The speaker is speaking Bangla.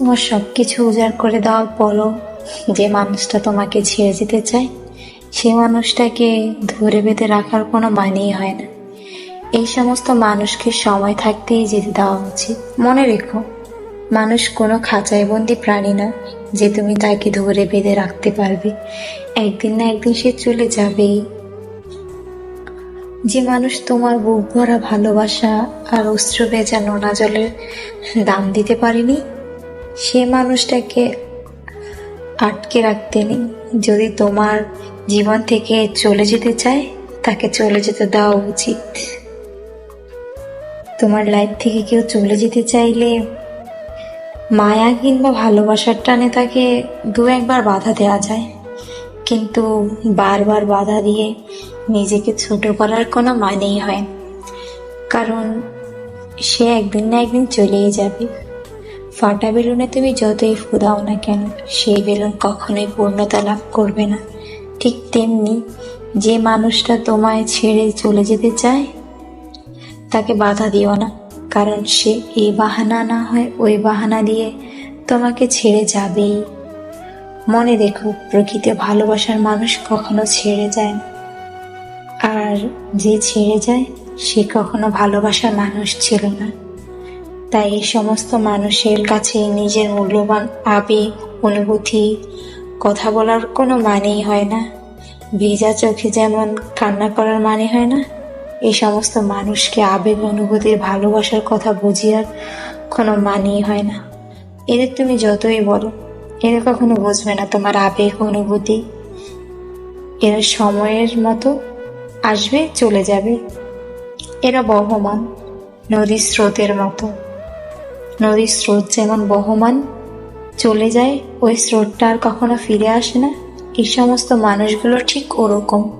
তোমার সব কিছু উজাড় করে দেওয়ার পরও যে মানুষটা তোমাকে ছেড়ে যেতে চায়, সে মানুষটাকে ধরে বেঁধে রাখার কোনো মানেই হয় না। এই সমস্ত মানুষকে সময় থাকতেই যেতে দেওয়া উচিত। মনে রেখো, মানুষ কোনো খাঁচায় বন্দি প্রাণী না যে তুমি তাকে ধরে বেঁধে রাখতে পারবে। একদিন না একদিন সে চলে যাবেই। যে মানুষ তোমার বুক ভরা ভালোবাসা আর অস্ত্র ভেজা নোনা জলের দাম দিতে পারেনি সে মানুষটাকে আটকে রাখতে নেই। যদি তোমার জীবন থেকে চলে যেতে চায়, তাকে চলে যেতে দেওয়া উচিত। তোমার লাইফ থেকে কেউ চলে যেতে চাইলে মায়া কিংবা ভালোবাসার টানে তাকে দু একবার বাধা দেওয়া যায়। কিন্তু বারবার বাধা দিয়ে নিজেকে ছোট করার কোনো মানেই হয় কারণ সে একদিন না একদিন চলেই যাবে। ফাটা বেলুনে তুমি যতই ফুদাও না কেন, সেই বেলুন কখনোই পূর্ণতা লাভ করবে না। ঠিক তেমনি যে মানুষটা তোমায় ছেড়ে চলে যেতে চায়, তাকে বাধা দিও না, কারণ সে এই বাহানা না হয় ওই বাহানা দিয়ে তোমাকে ছেড়ে যাবেই। মনে দেখো প্রকৃত ভালোবাসার মানুষ কখনো ছেড়ে যায় না। আর যে ছেড়ে যায়, সে কখনো ভালোবাসার মানুষ ছিল না। তাই এই সমস্ত মানুষের কাছে নিজের মূল্যবান আবেগ, অনুভূতি, কথা বলার কোনো মানেই হয় না। ভিজা চোখে যেমন কান্না করার মানে হয় না, এই সমস্ত মানুষকে আবেগ, অনুভূতির ভালোবাসার কথা বুঝিয়ার কোনো মানেই হয় না। এদের তুমি যতই বলো, এরা কখনো বুঝবে না তোমার আবেগ, অনুভূতি। এরা সময়ের মতো আসবে, চলে যাবে। এরা বহমান, নদীর স্রোতের মতো। নদীর স্রোত যেমন বহমান। চলে যায়, ওই স্রোতটা আর কখনো ফিরে আসে না। এই সমস্ত মানুষগুলো ঠিক ওরকম।